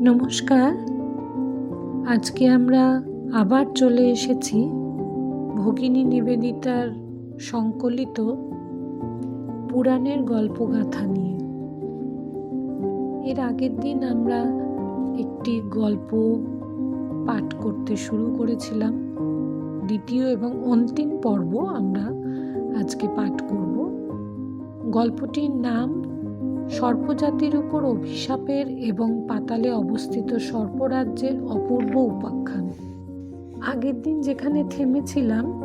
নমস্কার। আজকে আমরা আবার চলে এসেছি ভগিনী নিবেদিতার সংকলিত পুরাণের গল্পগাথা নিয়ে। এর আগের দিন আমরা একটি গল্প পাঠ করতে শুরু করেছিলাম। দ্বিতীয় এবং অন্তিম পর্ব আমরা আজকে পাঠ করব। গল্পটির নাম সর্পজাতির উপর অভিশাপের এবং পাতালে অবস্থিত সর্পরাজ্যের অপূর্ব উপাখ্যান। আগের দিন যেখানে থেমেছিলাম,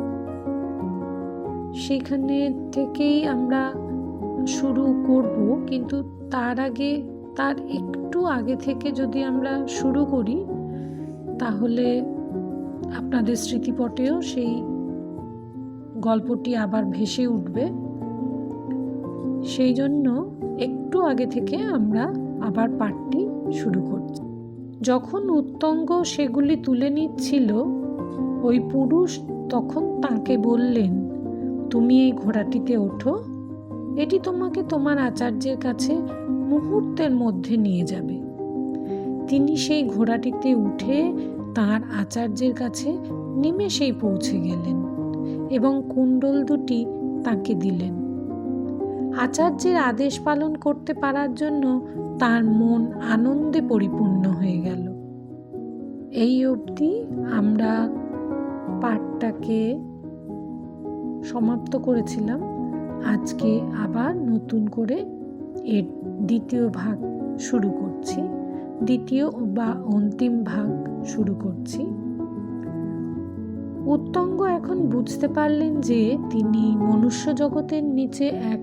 সেখানে থেকেই আমরা শুরু করব, কিন্তু তার আগে, তার একটু আগে থেকে যদি আমরা শুরু করি, তাহলে আপনাদের স্মৃতিপটেও সেই গল্পটি আবার ভেসে উঠবে। সেই জন্য একটু আগে থেকে আমরা আবার পাঠটি শুরু করছি। যখন উত্তঙ্গ সেগুলি তুলে নিচ্ছিল, ওই পুরুষ তখন তাকে বললেন, তুমি এই ঘোড়াটিতে ওঠো। এটি তোমাকে তোমার আচার্যের কাছে মুহূর্তের মধ্যে নিয়ে যাবে। তিনি সেই ঘোড়াটিতে উঠে তার আচার্যের কাছে নিমেষেই পৌঁছে গেলেন এবং কুণ্ডল দুটি তাকে দিলেন। আচার্যের আদেশ পালন করতে পারার জন্য তার মন আনন্দে পরিপূর্ণ হয়ে গেল। এই অবধি আমরা পাঠটাকে সমাপ্ত করেছিলাম। আজকে আবার নতুন করে এর দ্বিতীয় ভাগ শুরু করছি। দ্বিতীয় বা অন্তিম ভাগ শুরু করছি। উত্তঙ্গ এখন বুঝতে পারলেন যে তিনি মনুষ্য জগতের নিচে এক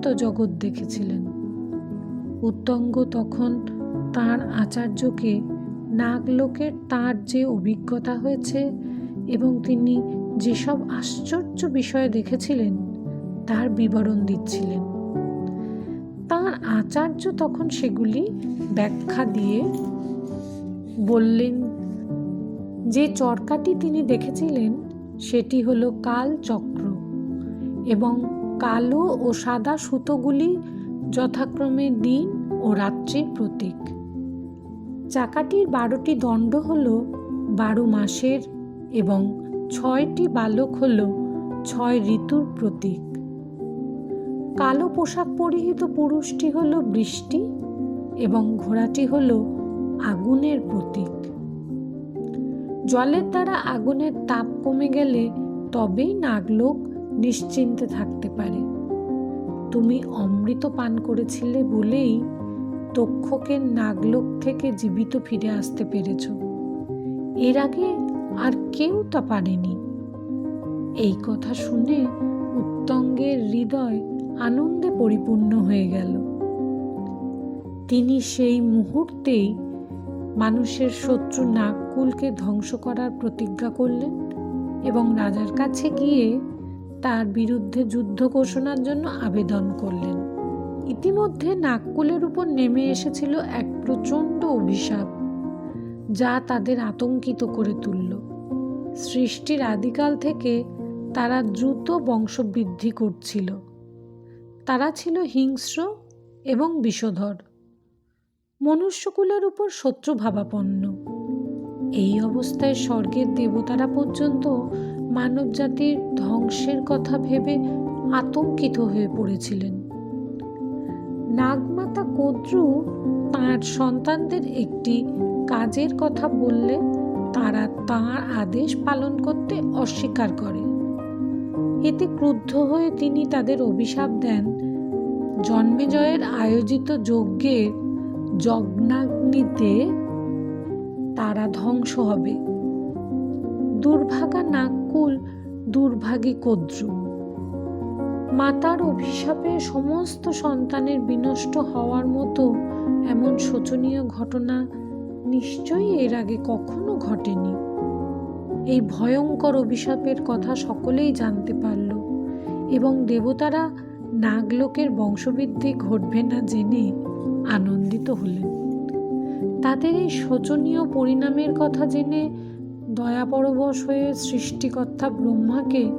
অনন্ত জগৎ দেখেছিলেন। উত্তঙ্গ তখন তার আচার্যকে নাগলোকের তার যে অভিজ্ঞতা হয়েছে এবং তিনি যেসব আশ্চর্য বিষয় দেখেছিলেন, তার বিবরণ দিচ্ছিলেন। তার আচার্য তখন সেগুলি ব্যাখ্যা দিয়ে বললেন, যে চরকাটি তিনি দেখেছিলেন, সেটি হলো কাল চক্র এবং কালো ও সাদা সুতোগুলি যথাক্রমে দিন ও রাত্রির প্রতীক। চাকাটির বারোটি দণ্ড হল বারো মাসের এবং ছয়টি বালক হল ছয় ঋতুর প্রতীক। কালো পোশাক পরিহিত পুরুষটি হল বৃষ্টি এবং ঘোড়াটি হল আগুনের প্রতীক। জলের দ্বারা আগুনের তাপ কমে গেলে তবেই নাগলোক নিশ্চিন্তে থাকতে পারে। তুমি অমৃত পান করেছিলে বলেই তক্ষকে নাগলোক থেকে জীবিত ফিরে আসতে পেরেছ। এর আগে আর কেউ তা পারেনি। এই কথা শুনে উত্তঙ্গের হৃদয় আনন্দে পরিপূর্ণ হয়ে গেল। তিনি সেই মুহূর্তেই মানুষের শত্রু নাগকুলকে ধ্বংস করার প্রতিজ্ঞা করলেন এবং রাজার কাছে গিয়ে তার বিরুদ্ধে যুদ্ধ ঘোষণার জন্য আবেদন করলেন। ইতিমধ্যে নাগকুলের উপর নেমে এসেছিল এক প্রচণ্ড অভিশাপ, যা তাদের আতঙ্কিত করে তুলল। সৃষ্টির আদিকাল থেকে তারা দ্রুত বংশবৃদ্ধি করছিল। তারা ছিল হিংস্র এবং বিষধর। মনুষ্যকুলের উপর শত্রু ভাবাপন্ন। এই অবস্থায় স্বর্গের দেবতারা পর্যন্ত মানব জাতির ধ্বংসের কথা ভেবে আতঙ্কিত হয়ে পড়েছিলেন। নাগমাতা কদ্রু তার সন্তানদের একটি কাজের কথা বললে তারা তাঁর আদেশ পালন করতে অস্বীকার করে। এতে ক্রুদ্ধ হয়ে তিনি তাদের অভিশাপ দেন। জন্মেজয়ের আয়োজিত যজ্ঞের যজ্ঞাগ্নিতে তারা ধ্বংস হবে। দুর্ভাগা নাগকুল, দুর্ভাগী কদ্রু। মাতার অভিশাপে সমস্ত সন্তানের বিনষ্ট হওয়ার মতো এমন শোচনীয় ঘটনা নিশ্চয়ই এর আগে কখনো ঘটেনি। এই ভয়ঙ্কর অভিশাপের কথা সকলেই জানতে পারল এবং দেবতারা নাগলোকের বংশবৃদ্ধি ঘটবে না জেনে আনন্দিত হলেন। তাদের এই শোচনীয় পরিণামের কথা জেনে দয়াপরবশ হয়ে সৃষ্টিকর্তা ব্রহ্মাকে,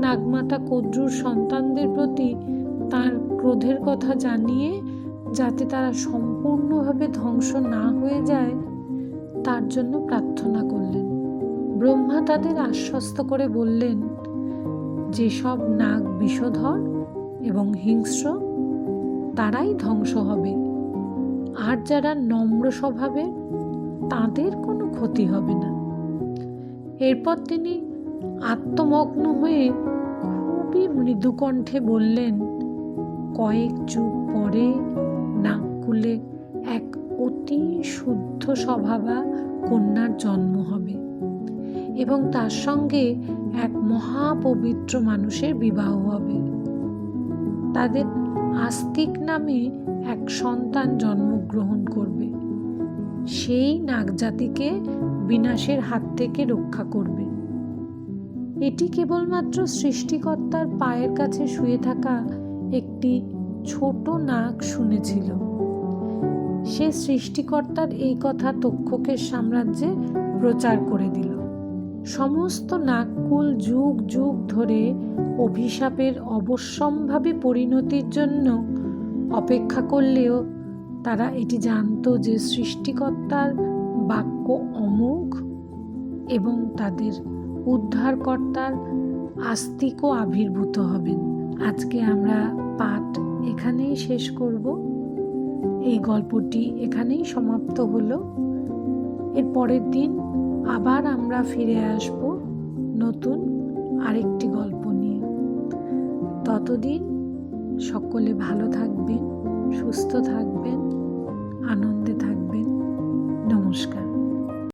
নাগমাতা কদ্রুর সন্তানদের প্রতি তার ক্রোধের কথা জানিয়ে যাতে তারা সম্পূর্ণভাবে ধ্বংস না হয়ে যায়, তার জন্য প্রার্থনা করলেন। ব্রহ্মা তাদের আশ্বস্ত করে বললেন, যেসব নাগ বিষধর এবং হিংস্র, তারাই ধ্বংস হবে। আর যারা নম্র স্বভাবের, তাদের কোনো ক্ষতি হবে না। এরপর তিনি আত্মমগ্ন হয়ে খুবই মৃদু কণ্ঠে বললেন, কয়েক যুগ পরে নাককুলে এক অতি শুদ্ধ স্বভাবা কন্যার জন্ম হবে এবং তার সঙ্গে এক মহাপবিত্র মানুষের বিবাহ হবে। তাদের আস্তিক নামে এক সন্তান জন্মগ্রহণ করবে। সেই নাগজাতিকে বিনাশের হাত থেকে রক্ষা করবে। এটি কেবলমাত্র সৃষ্টিকর্তার পায়ের কাছে শুয়ে থাকা একটি ছোট নাক শুনেছিল। সে সৃষ্টিকর্তার এই কথা তক্ষকের সাম্রাজ্যে প্রচার করে দিল। সমস্ত নাককুল যুগ যুগ ধরে অভিশাপের অবশ্যম্ভাবী পরিণতির জন্য অপেক্ষা করলেও তারা এটি জানতো যে সৃষ্টিকর্তার বাক্য অমোঘ এবং তাদের উদ্ধারকর্তার আস্তিকও আবির্ভূত হবেন। আজকে আমরা পাঠ এখানেই শেষ করব। এই গল্পটি এখানেই সমাপ্ত হলো। এর পরের দিন আবার আমরা ফিরে আসব নতুন আরেকটি গল্প নিয়ে। ততদিন সকলে ভালো থাকবেন, সুস্থ থাকবেন, আনন্দে থাকবেন। নমস্কার